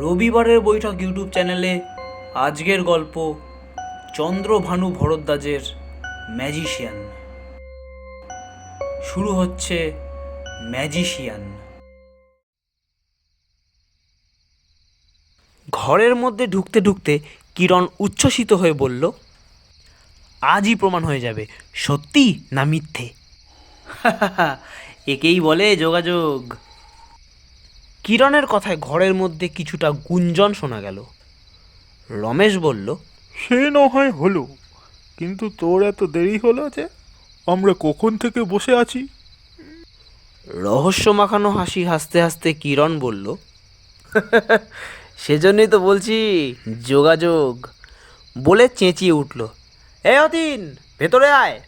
রবিবারের বৈঠক ইউটিউব চ্যানেলে আজকের গল্প চন্দ্রভানু ভরদ্বাজের ম্যাজিশিয়ান। শুরু হচ্ছে ম্যাজিশিয়ান। ঘরের মধ্যে ঢুকতে ঢুকতে কিরণ উচ্ছ্বসিত হয়ে বলল, আজই প্রমাণ হয়ে যাবে, সত্যি না মিথ্যে? একেই বলে যোগাযোগ। কিরণের কথায় ঘরের মধ্যে কিছুটা গুঞ্জন শোনা গেল। রমেশ বলল সে না হয় হলো কিন্তু তোর এত দেরি হলো যে আমরা কখন থেকে বসে আছি? রহস্য মাখানো হাসি হাসতে হাসতে কিরণ বলল সেজন্যই তো বলছি যোগাযোগ বলে চেঁচিয়ে উঠল এ অতীন ভেতরে আয়।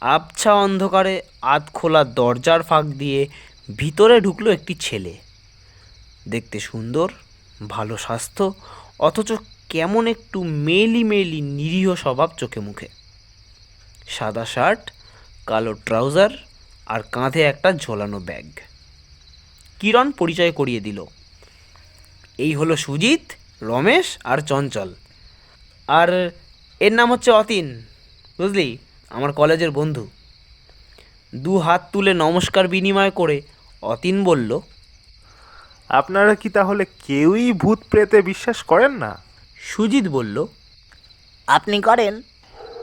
আবছা অন্ধকারে আধ খোলা দরজার ফাঁক দিয়ে ভিতরে ঢুকলো একটি ছেলে। দেখতে সুন্দর, ভালো স্বাস্থ্য, অথচ কেমন একটু মেলি মেলি নিরীহ স্বভাব চোখে মুখে। সাদা শার্ট, কালো ট্রাউজার আর কাঁধে একটা ঝোলানো ব্যাগ। কিরণ পরিচয় করিয়ে দিল। এই হলো সুজিত, রমেশ আর চঞ্চল। আর এর নাম হচ্ছে অতীন, বুঝলি? আমার কলেজের বন্ধু। দু হাত তুলে নমস্কার বিনিময় করে অতীন বলল আপনারা কি তাহলে কেউই ভূত প্রেতে বিশ্বাস করেন না? সুজিত বলল আপনি করেন।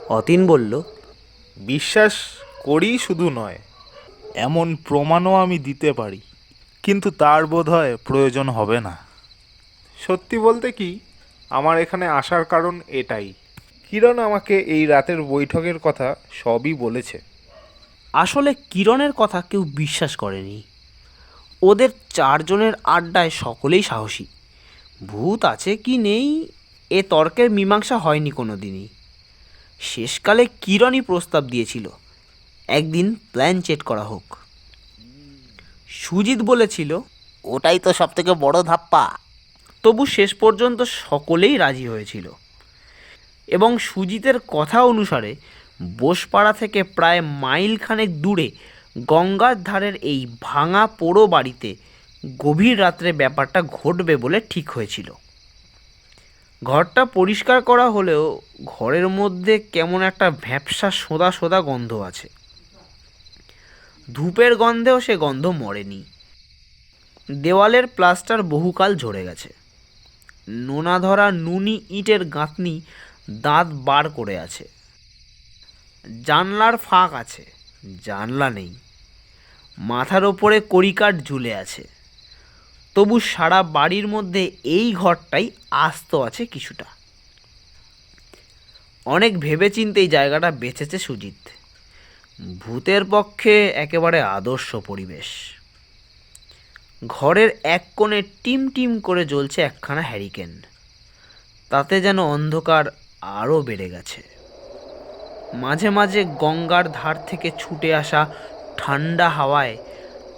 অতীন বলল বিশ্বাস করি শুধু নয় এমন প্রমাণও আমি দিতে পারি কিন্তু তার বোধহয় প্রয়োজন হবে না। সত্যি বলতে কি আমার এখানে আসার কারণ এটাই। কিরণ আমাকে এই রাতের বৈঠকের কথা সবই বলেছে। আসলে কিরণের কথা কেউ বিশ্বাস করেনি। ওদের চারজনের আড্ডায় সকলেই সাহসী। ভূত আছে কি নেই এ তর্কের মীমাংসা হয়নি কোনো দিনই শেষকালে কিরণই প্রস্তাব দিয়েছিল একদিন প্ল্যান চেট করা হোক। সুজিত বলেছিল ওটাই তো সব থেকে বড় ধাপ্পা। তবু শেষ পর্যন্ত সকলেই রাজি হয়েছিল। এবং সুজিতের কথা অনুসারে বোসপাড়া থেকে প্রায় মাইল খানেক দূরে গঙ্গার ধারের এই ভাঙা পোড়ো বাড়িতে গভীর রাত্রে ব্যাপারটা ঘটবে বলে ঠিক হয়েছিল। ঘরটা পরিষ্কার করা হলেও ঘরের মধ্যে কেমন একটা ভ্যাপসা সোদা সোদা গন্ধ আছে। ধূপের গন্ধেও সে গন্ধ মরেনি। দেওয়ালের প্লাস্টার বহুকাল ঝরে গেছে। নোনা ধরা নুনি ইটের গাঁথনি দাঁত বার করে আছে। জানলার ফাঁক আছে, জানলা নেই। মাথার ওপরে কড়িকাঠ ঝুলে আছে। তবু সারা বাড়ির মধ্যে এই ঘরটাই আস্ত আছে কিছুটা। অনেক ভেবেচিন্তে এই জায়গাটা বেঁচেছে সুজিত। ভূতের পক্ষে একেবারে আদর্শ পরিবেশ। ঘরের এক কোণে টিম টিম করে জ্বলছে একখানা হ্যারিকেন। তাতে যেন অন্ধকার আরও বেড়ে গেছে। মাঝে মাঝে গঙ্গার ধার থেকে ছুটে আসা ঠান্ডা হাওয়ায়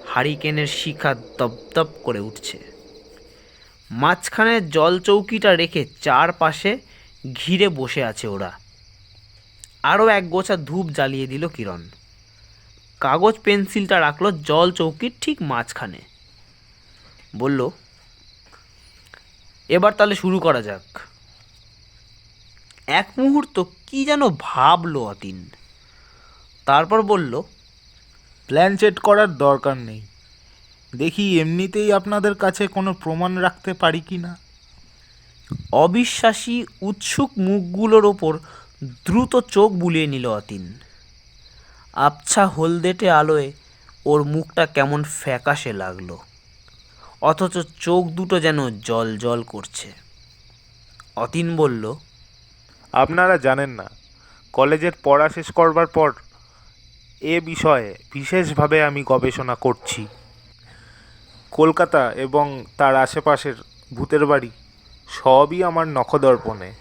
হারিকেনের শিখা দপদপ করে উঠছে। মাঝখানে জল চৌকিটা রেখে চারপাশে ঘিরে বসে আছে ওরা। আরও এক গোছা ধূপ জ্বালিয়ে দিল কিরণ। কাগজ পেন্সিলটা রাখল জল চৌকির ঠিক মাঝখানে। বলল, এবার তাহলে শুরু করা যাক। এক মুহূর্ত কি যেন ভাবলো অতীন। তারপর বলল প্ল্যান চেট করার দরকার নেই। দেখি এমনিতেই আপনাদের কাছে কোনো প্রমাণ রাখতে পারি কি না? অবিশ্বাসী উৎসুক মুখগুলোর ওপর দ্রুত চোখ বুলিয়ে নিল অতীন। আবছা হলদেটে আলোয় ওর মুখটা কেমন ফ্যাকাশে লাগল। অথচ চোখ দুটো যেন জল জল করছে। অতীন বলল আপনারা জানেন না কলেজের পড়া শেষ করবার পর এ বিষয়ে বিশেষভাবে আমি গবেষণা করছি। কলকাতা এবং তার আশেপাশের ভূতের বাড়ি সবই আমার নখদর্পণে।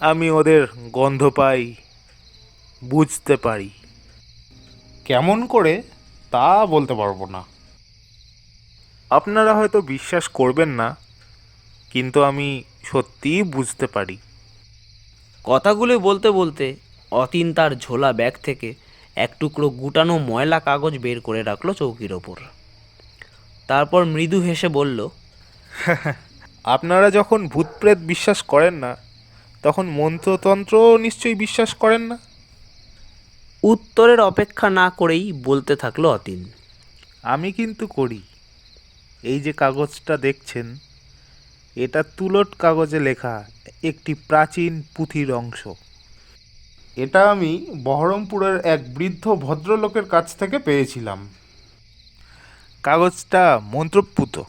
আমি ওদের গন্ধ পাই বুঝতে পারি। কেমন করে? তা বলতে পারব না। আপনারা হয়তো বিশ্বাস করবেন না কিন্তু আমি সত্যিই বুঝতে পারি। কথাগুলো বলতে বলতে অতীন তার ঝোলা ব্যাগ থেকে এক টুকরো গুটানো ময়লা কাগজ বের করে রাখল চৌকির ওপর। তারপর মৃদু হেসে বলল আপনারা যখন ভূতপ্রেত বিশ্বাস করেন না তখন মন্ত্রতন্ত্র নিশ্চয়ই বিশ্বাস করেন না? উত্তরের অপেক্ষা না করেই বলতে থাকল অতীন। আমি কিন্তু করি। এই যে কাগজটা দেখছেন এটা তুলট কাগজে লেখা একটি প্রাচীন পুঁথির অংশ। এটা আমি বহরমপুরের এক বৃদ্ধ ভদ্রলোকের কাছ থেকে পেয়েছিলাম। কাগজটা মন্ত্রপুত।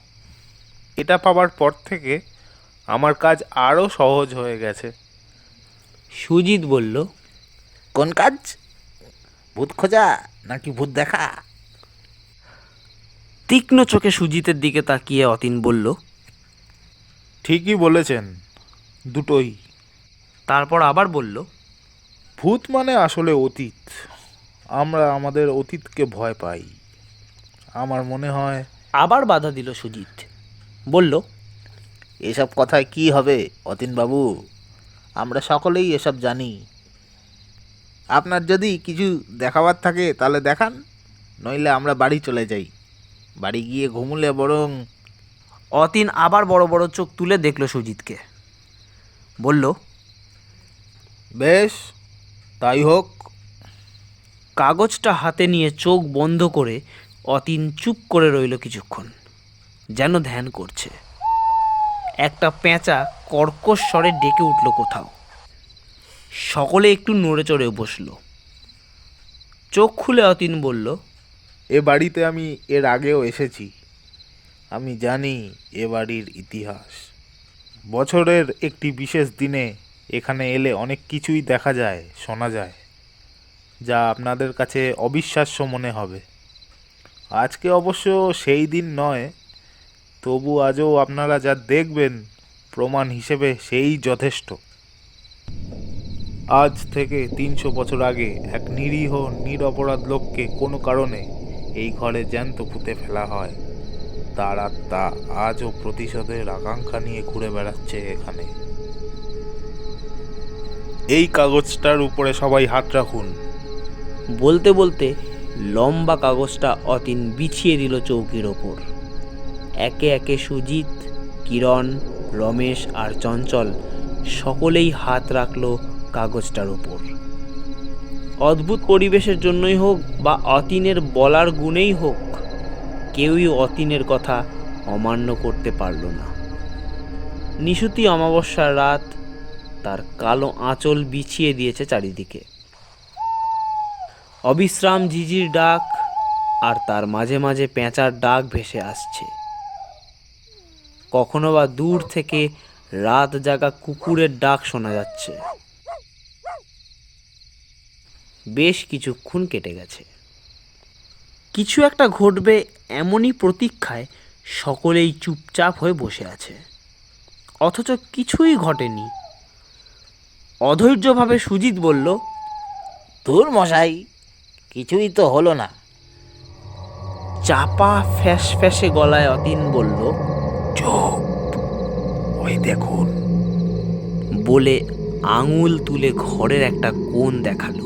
এটা পাওয়ার পর থেকে আমার কাজ আরও সহজ হয়ে গেছে। সুজিত বলল কোন কাজ? ভূত খোঁজা নাকি ভূত দেখা? তীক্ষ্ণ চোখে সুজিতের দিকে তাকিয়ে অতীন বলল ঠিকই বলেছেন দুটোই। তারপর আবার বলল ভূত মানে আসলে অতীত। আমরা আমাদের অতীতকে ভয় পাই। আমার মনে হয় আবার বাধা দিল সুজিত। বলল এসব কথায় কি হবে অতীনবাবু? আমরা সকলেই এসব জানি। আপনার যদি কিছু দেখাবার থাকে তাহলে দেখান। নইলে আমরা বাড়ি চলে যাই। বাড়ি গিয়ে ঘুমুলে বরং অতীন আবার বড় বড় চোখ তুলে দেখল সুজিতকে। বলল বেশ তাই হোক, কাগজটা হাতে নিয়ে চোখ বন্ধ করে অতীন চুপ করে রইল কিছুক্ষণ, যেন ধ্যান করছে। একটা পেঁচা কর্কশ স্বরে ডেকে উঠল কোথাও। সকলে একটু নড়ে চড়ে বসল। চোখ খুলে অতীন বলল, এ বাড়িতে আমি এর আগেও এসেছি। আমি জানি এ বাড়ির ইতিহাস। বছরের একটি বিশেষ দিনে এখানে এলে অনেক কিছুই দেখা যায়, শোনা যায়, যা আপনাদের কাছে অবিশ্বাস্য মনে হবে। আজকে অবশ্য সেই দিন নয়, তবু আজও আপনারা যা দেখবেন, প্রমাণ হিসেবে সেই যথেষ্ট। আজ থেকে তিনশো বছর আগে এক নিরীহ, নিরপরাধ লোককে কোনো কারণে এই ঘরে জ্যান্ত পুঁতে ফেলা হয়। তার আত্মা আজও প্রতিশোধের আকাঙ্ক্ষা নিয়ে ঘুরে বেড়াচ্ছে এখানে। এই কাগজটার উপরে সবাই হাত রাখুন। বলতে বলতে লম্বা কাগজটা অতীন বিছিয়ে দিল চৌকির ওপর। একে একে সুজিত, কিরণ, রমেশ আর চঞ্চল সকলেই হাত রাখল কাগজটার উপর। অদ্ভুত পরিবেশের জন্যই হোক বা অতীনের বলার গুণেই হোক, কেউই অতীনের কথা অমান্য করতে পারল না। নিশুতি অমাবস্যার রাত তার কালো আঁচল বিছিয়ে দিয়েছে চারিদিকে। অবিশ্রাম ঝিঝির ডাক আর তার মাঝে মাঝে পেঁচার ডাক ভেসে আসছে। কখনো বা দূর থেকে রাত জাগা কুকুরের ডাক শোনা যাচ্ছে। বেশ কিছুক্ষণ কেটে গেছে। কিছু একটা ঘটবে এমনই প্রতীক্ষায় সকলেই চুপচাপ হয়ে বসে আছে। অথচ কিছুই ঘটেনি। অধৈর্যভাবে সুজিত বলল তোর মশাই কিছুই তো হলো না। চাপা ফ্যাস ফ্যাসে গলায় অতীন বলল চুপ ওই দেখুন। বলে আঙুল তুলে ঘরের একটা কোণ দেখাল।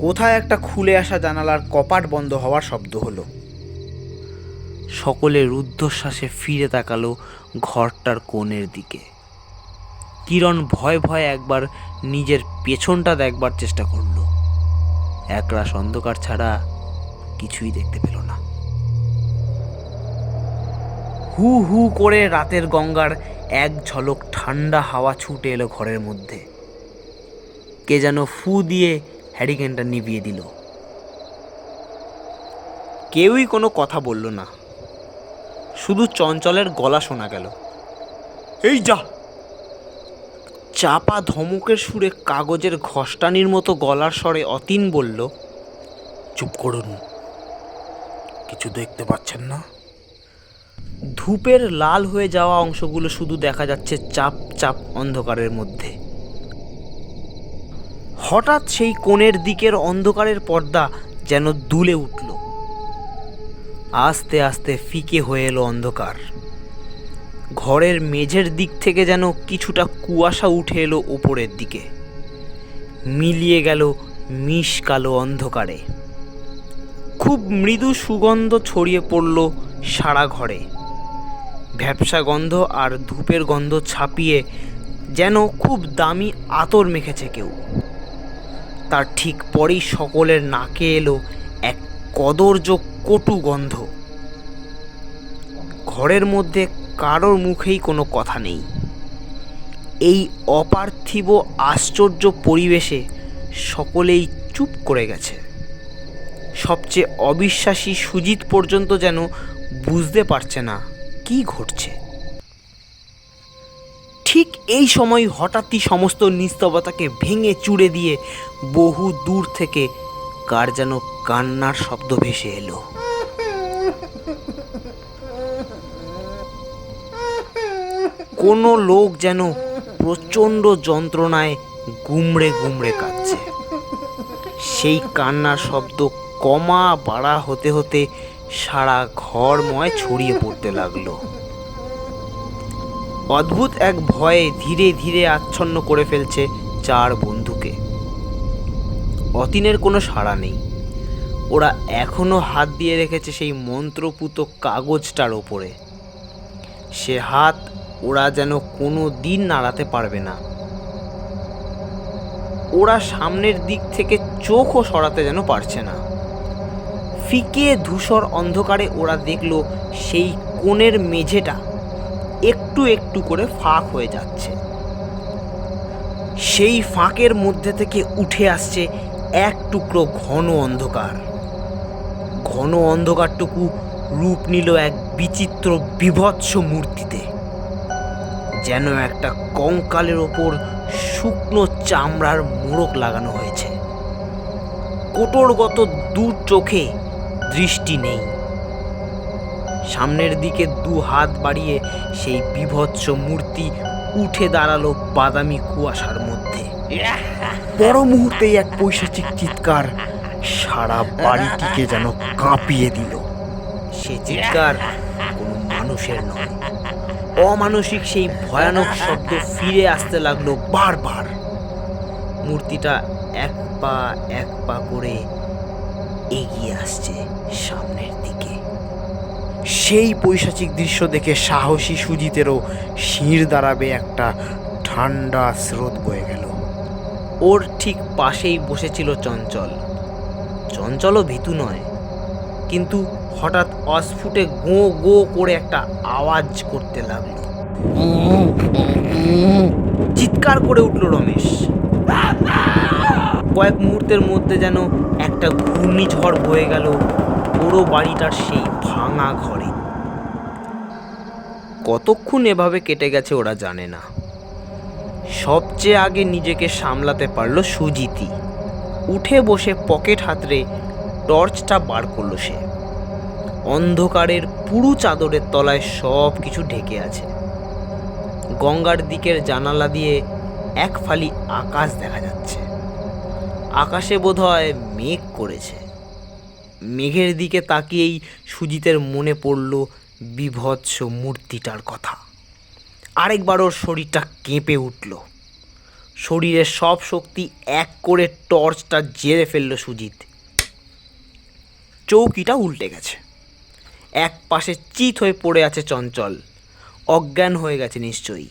কোথায় একটা খুলে আসা জানালার কপাট বন্ধ হওয়ার শব্দ হলো। সকলে রুদ্ধশ্বাসে ফিরে তাকালো ঘরটার কোণের দিকে। কিরণ ভয় ভয় একবার নিজের পেছনটা দেখবার চেষ্টা করল। একরাশ অন্ধকার ছাড়া কিছুই দেখতে পেল না। হু হু করে রাতের গঙ্গার এক ঝলক ঠান্ডা হাওয়া ছুটে এলো ঘরের মধ্যে। কে যেন ফু দিয়ে হ্যারিকেনটা নিভিয়ে দিল। কেউই কোনো কথা বলল না। শুধু চঞ্চলের গলা শোনা গেল। এই যা! চাপা ধমকের সুরে কাগজের ঘষ্টানির মতো গলার স্বরে অতীন বলল, চুপ করুন। কিছু দেখতে পাচ্ছেন না? ধূপের লাল হয়ে যাওয়া অংশগুলো শুধু দেখা যাচ্ছে চাপ চাপ অন্ধকারের মধ্যে। হঠাৎ সেই কোণের দিকের অন্ধকারের পর্দা যেন দুলে উঠল। আস্তে আস্তে ফিকে হয়ে এলো অন্ধকার। ঘরের মেঝের দিক থেকে যেন কিছুটা কুয়াশা উঠে এলো ওপরের দিকে। মিলিয়ে গেল মিশ কালো অন্ধকারে। খুব মৃদু সুগন্ধ ছড়িয়ে পড়ল সারা ঘরে। ভ্যাপসা গন্ধ আর ধূপের গন্ধ ছাপিয়ে যেন খুব দামি আতর মেখেছে কেউ। তার ঠিক পরেই সকলের নাকে এলো এক কদর্য কটু গন্ধ। ঘরের মধ্যে কারোর মুখেই কোনো কথা নেই। এই অপার্থিব, আশ্চর্য পরিবেশে সকলেই চুপ করে গেছে। সবচেয়ে অবিশ্বাসী সুজিত পর্যন্ত যেন বুঝতে পারছে না কি ঘটছে। ঠিক এই সময় হঠাৎই সমস্ত নিস্তবতাকে ভেঙে চুড়ে দিয়ে বহু দূর থেকে কার যেন কান্নার শব্দ ভেসে এলো। কোনো লোক যেন প্রচণ্ড যন্ত্রণায় গুমড়ে গুমড়ে কাঁদছে। সেই কান্নার শব্দ কমা বাড়া হতে হতে সারা ঘরময় ছড়িয়ে পড়তে লাগল। অদ্ভুত এক ভয়ে ধীরে ধীরে আচ্ছন্ন করে ফেলছে চার বন্ধুকে অতীনের কোনো সাড়া নেই। ওরা এখনও হাত দিয়ে রেখেছে সেই মন্ত্রপুত কাগজটার ওপরে। সে হাত ওরা যেন কোনো দিন নাড়াতে পারবে না। ওরা সামনের দিক থেকে চোখও সরাতে যেন পারছে না। ফিকে ধূসর অন্ধকারে ওরা দেখল সেই কোণের মেঝেটা একটু একটু করে ফাঁক হয়ে যাচ্ছে। সেই ফাঁকের মধ্যে থেকে উঠে আসছে এক টুকরো ঘন অন্ধকার। ঘন অন্ধকারটুকু রূপ নিল এক বিচিত্র বিভৎস মূর্তিতে, যেন একটা কঙ্কালের ওপর শুকনো চামড়ার মোড়ক লাগানো হয়েছে। কোটরগত দু চোখে দৃষ্টি নেই। সামনের দিকে দু হাত বাড়িয়ে সেই বিভৎস মূর্তি উঠে দাঁড়াল বাদামি কুয়াশার মধ্যে। বড় মুহূর্তেই এক পৈশাচিক চিৎকার সারা বাড়িটিকে যেন কাঁপিয়ে দিল। সে চিৎকার কোনো মানুষের নয়। অমানসিক সেই ভয়ানক শব্দ ফিরে আসতে লাগল বারবার। মূর্তিটা এক পা এক পা করে এগিয়ে আসছে সামনের দিকে। সেই পৈশাচিক দৃশ্য দেখে সাহসী সুজিতেরও শির দাঁড়াবে একটা ঠান্ডা স্রোত বয়ে গেল। ওর ঠিক পাশেই বসেছিল চঞ্চল। চঞ্চলও ভীতু নয়, কিন্তু হঠাৎ অস্ফুটে গো গো করে একটা আওয়াজ করতে লাগল। চিৎকার করে উঠল রমেশ। কয়েক মুহূর্তের মধ্যে যেন একটা ঘূর্ণিঝড় বয়ে গেল পুরো বাড়িটার সেই ভাঙা ঘরে। কতক্ষণ এভাবে কেটে গেছে ওরা জানে না। সবচেয়ে আগে নিজেকে সামলাতে পারল সুজিতি। উঠে বসে পকেট হাতড়ে টর্চটা বার করল সে। অন্ধকারের পুরু চাদরের তলায় সব কিছু ঢেকে আছে। গঙ্গার দিকের জানালা দিয়ে এক ফালি আকাশ দেখা যাচ্ছে। আকাশে বোধহয় মেঘ করেছে। মেঘের দিকে তাকিয়েই সুজিতের মনে পড়ল বিভৎস মূর্তিটার কথা। আরেকবার ওর শরীরটা কেঁপে উঠল। শরীরের সব শক্তি এক করে টর্চটা জেরে ফেলল সুজিত। চৌকিটা উল্টে গেছে। এক পাশে চিত হয়ে পড়ে আছে চঞ্চল। অজ্ঞান হয়ে গেছে নিশ্চয়ই।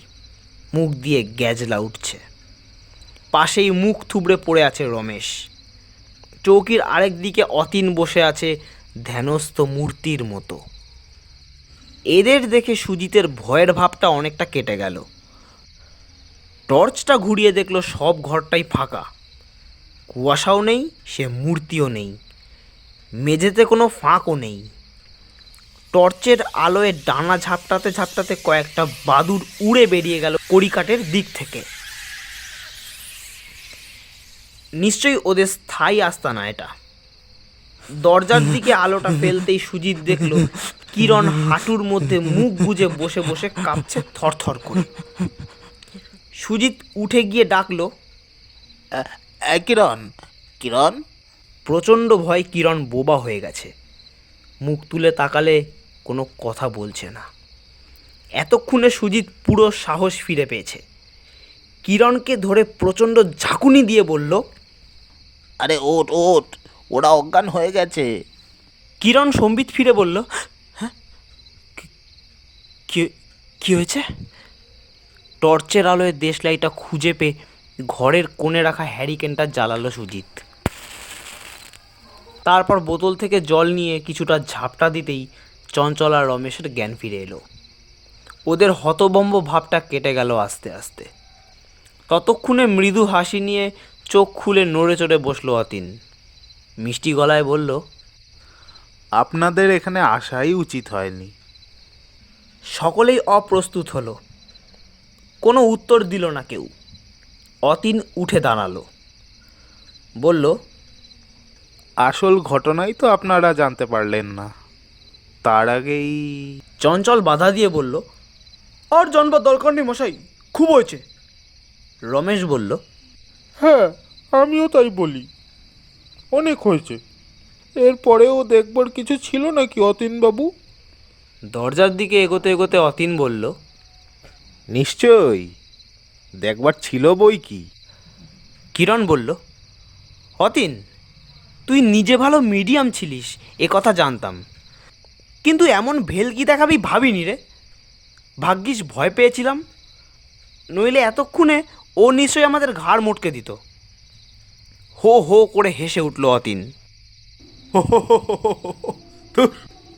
মুখ দিয়ে গ্যাজলা উঠছে। পাশেই মুখ থুবড়ে পড়ে আছে রমেশ। চৌকির আরেক দিকে অতীন বসে আছে ধ্যানস্থ মূর্তির মতো। এদের দেখে সুজিতের ভয়ের ভাবটা অনেকটা কেটে গেল। টর্চটা ঘুরিয়ে দেখল সব ঘরটাই ফাঁকা। কুয়াশাও নেই, সে মূর্তিও নেই। মেঝেতে কোনো ফাঁকও নেই। টর্চের আলোয় ডানা ঝাপটাতে ঝাপটাতে কয়েকটা বাদুর উড়ে বেরিয়ে গেল কড়িকাটের দিক থেকে। নিশ্চয়ই ওদের স্থায়ী আস্তানা এটা। দরজার দিকে আলোটা ফেলতেই সুজিত দেখল, কিরণ হাঁটুর মধ্যে মুখ গুজে বসে বসে কাঁপছে থরথর করে। সুজিত উঠে গিয়ে ডাকলো কিরণ কিরণ? প্রচণ্ড ভয় কিরণ বোবা হয়ে গেছে। মুখ তুলে তাকালে কোনো কথা বলছে না। এতক্ষণে সুজিত পুরো সাহস ফিরে পেয়েছে। কিরণকে ধরে প্রচণ্ড ঝাঁকুনি দিয়ে বলল, আরে ওট ওট ওরা অজ্ঞান হয়ে গেছে। কিরণ সম্বিত ফিরে বলল হ্যাঁ? কি- হয়েছে? টর্চের আলোয় দেশলাইটা খুঁজে পেয়ে ঘরের কোণে রাখা হ্যারিকেনটা জ্বালালো সুজিত। তারপর বোতল থেকে জল নিয়ে কিছুটা ঝাপটা দিতেই চঞ্চল আর রমেশের জ্ঞান ফিরে এলো। ওদের হতবম্ব ভাবটা কেটে গেল আস্তে আস্তে। ততক্ষণে মৃদু হাসি নিয়ে চোখ খুলে নড়ে চড়ে বসল অতীন। মিষ্টি গলায় বলল আপনাদের এখানে আসাই উচিত হয়নি। সকলেই অপ্রস্তুত হলো। কোনো উত্তর দিল না কেউ। অতীন উঠে দাঁড়াল। বলল আসল ঘটনাই তো আপনারা জানতে পারলেন না। তার আগেই চঞ্চল বাধা দিয়ে বলল আর জানবার দরকার নেই মশাই খুব হয়েছে। রমেশ বলল হ্যাঁ আমিও তাই বলি। অনেক হয়েছে। এরপরেও দেখবার কিছু ছিল নাকি অতীনবাবু? দরজার দিকে এগোতে এগোতে অতীন বলল নিশ্চয়ই। দেখবার ছিল বই কি? কিরণ বলল অতীন তুই নিজে ভালো মিডিয়াম ছিলিস এ কথা জানতাম। কিন্তু এমন ভেলকি দেখাবি ভাবিনি রে। ভাগ্যিস ভয় পেয়েছিলাম নইলে এতক্ষণে ও নিশ্চয়ই আমাদের ঘাড় মোটকে দিত। হো হো করে হেসে উঠল অতীন।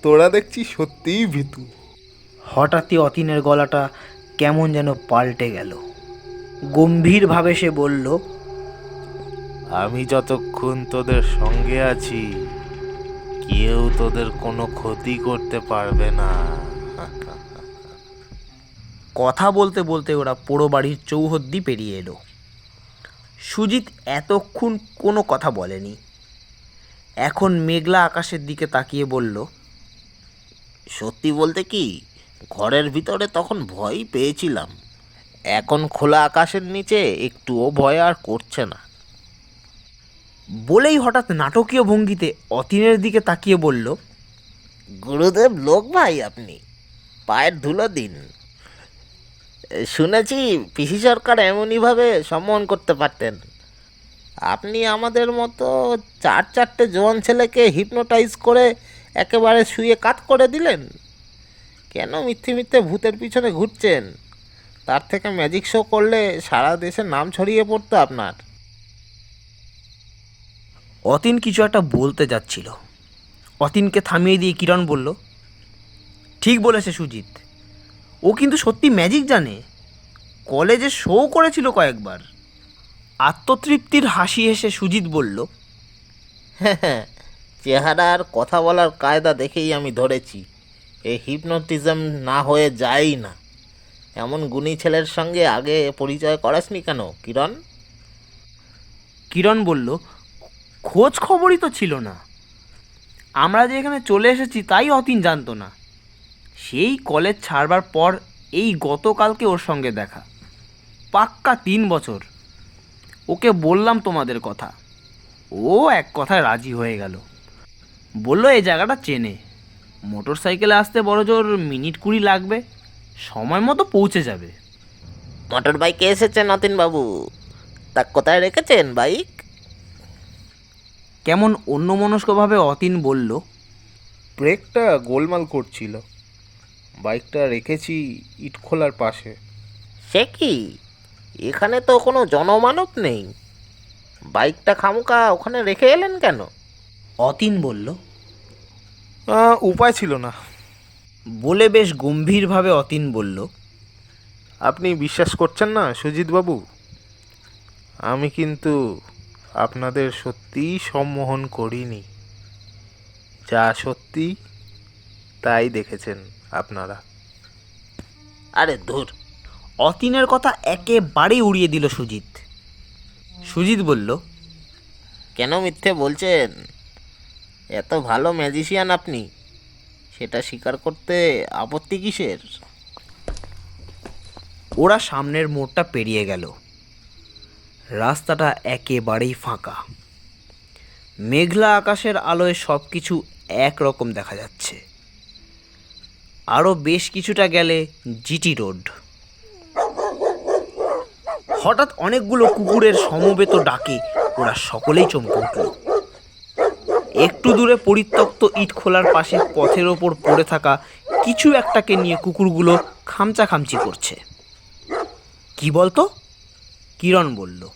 তোরা দেখছি সত্যিই ভীতু। হঠাৎই অতীনের গলাটা কেমন যেন পাল্টে গেল। গম্ভীরভাবে সে বলল আমি যতক্ষণ তোদের সঙ্গে আছি কেউ তোদের কোনো ক্ষতি করতে পারবে না। কথা বলতে বলতে ওরা পোড়ো বাড়ির চৌহদ্দি পেরিয়ে এলো। সুজিত এতক্ষণ কোনো কথা বলেনি। এখন মেঘলা আকাশের দিকে তাকিয়ে বলল, সত্যি বলতে কি, ঘরের ভিতরে তখন ভয়ই পেয়েছিলাম। এখন খোলা আকাশের নিচে একটুও ভয় আর করছে না। বলেই হঠাৎ নাটকীয় ভঙ্গিতে অতীনের দিকে তাকিয়ে বলল, গুরুদেব, লোক ভাই আপনি, পায়ের ধুলো দিন। শুনেছি পিসি সরকার এমনইভাবে সম্মান করতে পারতেন। আপনি আমাদের মতো চার চারটে জোয়ান ছেলেকে হিপনোটাইজ করে একেবারে শুয়ে কাত করে দিলেন? কেন মিথ্যে মিথ্যে ভূতের পিছনে ঘুরছেন? তার থেকে ম্যাজিক শো করলে সারা দেশে নাম ছড়িয়ে পড়তো আপনার। অতীন কিছু একটা বলতে যাচ্ছিল। অতীনকে থামিয়ে দিয়ে কিরণ বলল, ঠিক বলেছে সুজিত ও কিন্তু সত্যি ম্যাজিক জানে। কলেজে শো করেছিল কয়েকবার। আত্মতৃপ্তির হাসি হেসে সুজিত বলল চেহারা আর কথা বলার কায়দা দেখেই আমি ধরেছি। এ হিপনোটিজম না হয়ে যায়ই না। এমন গুণী ছেলের সঙ্গে আগে পরিচয় করাসনি কেন কিরণ? কিরণ বলল খোঁজ খবরই তো ছিল না। আমরা যে এখানে চলে এসেছি তাই অতীন জানতো না। সেই কলেজ ছাড়বার পর এই গতকালকে ওর সঙ্গে দেখা। পাক্কা তিন বছর। ওকে বললাম তোমাদের কথা। ও এক কথায় রাজি হয়ে গেল। বলল এই জায়গাটা চেনে। মোটর সাইকেলে আসতে বড় জোর মিনিট কুড়ি লাগবে। সময় মতো পৌঁছে যাবে। মোটর বাইকে এসেছেন অতীনবাবু তা কোথায় রেখেছেন বাইক? কেমন অন্যমনস্কভাবে অতীন বলল ব্রেকটা গোলমাল করছিল। বাইকটা রেখেছি ইটখোলার পাশে। সে কি? এখানে তো কোনো জনমানব নেই। বাইকটা খামুকা ওখানে রেখে এলেন কেন? অতীন বলল আহ, উপায় ছিল না। বলে বেশ গম্ভীরভাবে অতীন বলল আপনি বিশ্বাস করছেন না সুজিত বাবু আমি কিন্তু আপনাদের সত্যিই সম্মোহন করিনি। যা সত্যি তাই দেখেছেন। আপনারা। আরে ধুর অতীনের কথা একেবারেই উড়িয়ে দিল সুজিত। সুজিত বলল কেন মিথ্যে বলছেন? এত ভালো ম্যাজিশিয়ান আপনি সেটা স্বীকার করতে আপত্তি কিসের? ওরা সামনের মোড়টা পেরিয়ে গেল। রাস্তাটা একেবারেই ফাঁকা। মেঘলা আকাশের আলোয় সব কিছু একরকম দেখা যাচ্ছে। আরও বেশ কিছুটা গেলে জিটি রোড। হঠাৎ অনেকগুলো কুকুরের সমবেত ডাকে ওরা সকলেই চমকে উঠল। একটু দূরে পরিত্যক্ত ইট খোলার পাশে পথের ওপর পড়ে থাকা কিছু একটাকে নিয়ে কুকুরগুলো খামচা খামচি করছে। কি বলতো? কিরণ বলল।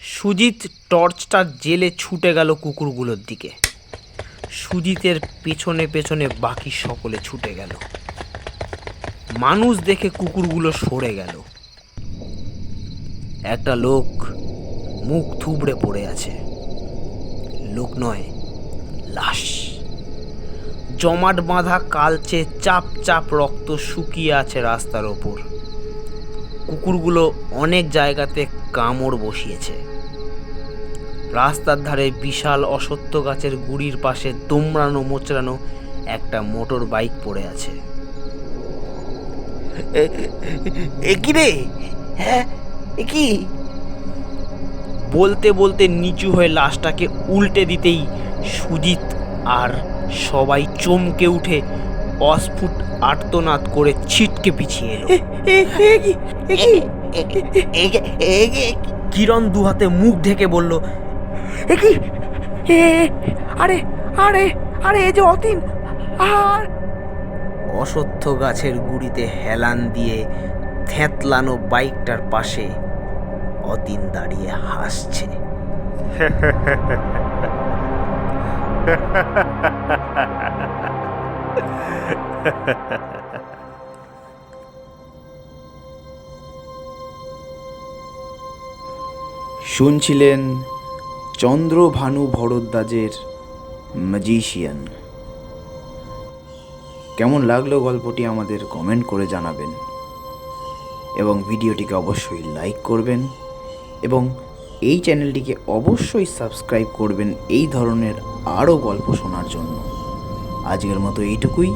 সুজিত টর্চটা জেলে ছুটে গেল কুকুরগুলোর দিকে। সুজিতের পেছনে পেছনে বাকি সকলে ছুটে গেল। মানুষ দেখে কুকুরগুলো সরে গেল। একটা লোক মুখ থুবড়ে পড়ে আছে। লোক নয়, লাশ। জমাট বাঁধা কালচে চাপ চাপ রক্ত শুকিয়ে আছে রাস্তার ওপর। কুকুরগুলো অনেক জায়গাতে কামড় বসিয়েছে। রাস্তার ধারে বিশাল অসত্য গাছের গুড়ির পাশে তোমড়ানো মোচড়ানো একটা মোটর বাইক পড়ে আছে। কি রে? হ্যাঁ কি? বলতে বলতে নিচু হয়ে লাশটাকে উল্টে দিতেই সুজিত আর সবাই চমকে উঠে অস্ফুট আর্তনাদ করে ছিটকে পিছিয়ে এলো। কিরণ দুহাতে মুখ ঢেকে বলল এ কি? এ আরে আরে আরে এ যে অতীন আর অসত্য গাছের গুড়িতে হেলান দিয়ে থ্যাতলানো বাইকটার পাশে অতীন দাঁড়িয়ে হাসছে। শুনছিলেন চন্দ্রভানু ভরদ্বাজের ম্যাজিশিয়ান কেমন লাগল গল্পটি আমাদের কমেন্ট করে জানাবেন। এবং ভিডিওটিকে অবশ্যই লাইক করবেন। এবং এই চ্যানেলটিকে অবশ্যই সাবস্ক্রাইব করবেন এই ধরনের আরও গল্প শোনার জন্য। আজকের মতো এইটুকুই।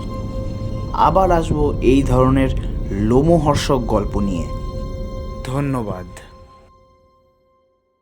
আবার আসব এই ধরনের লোমহর্ষক গল্প নিয়ে। ধন্যবাদ।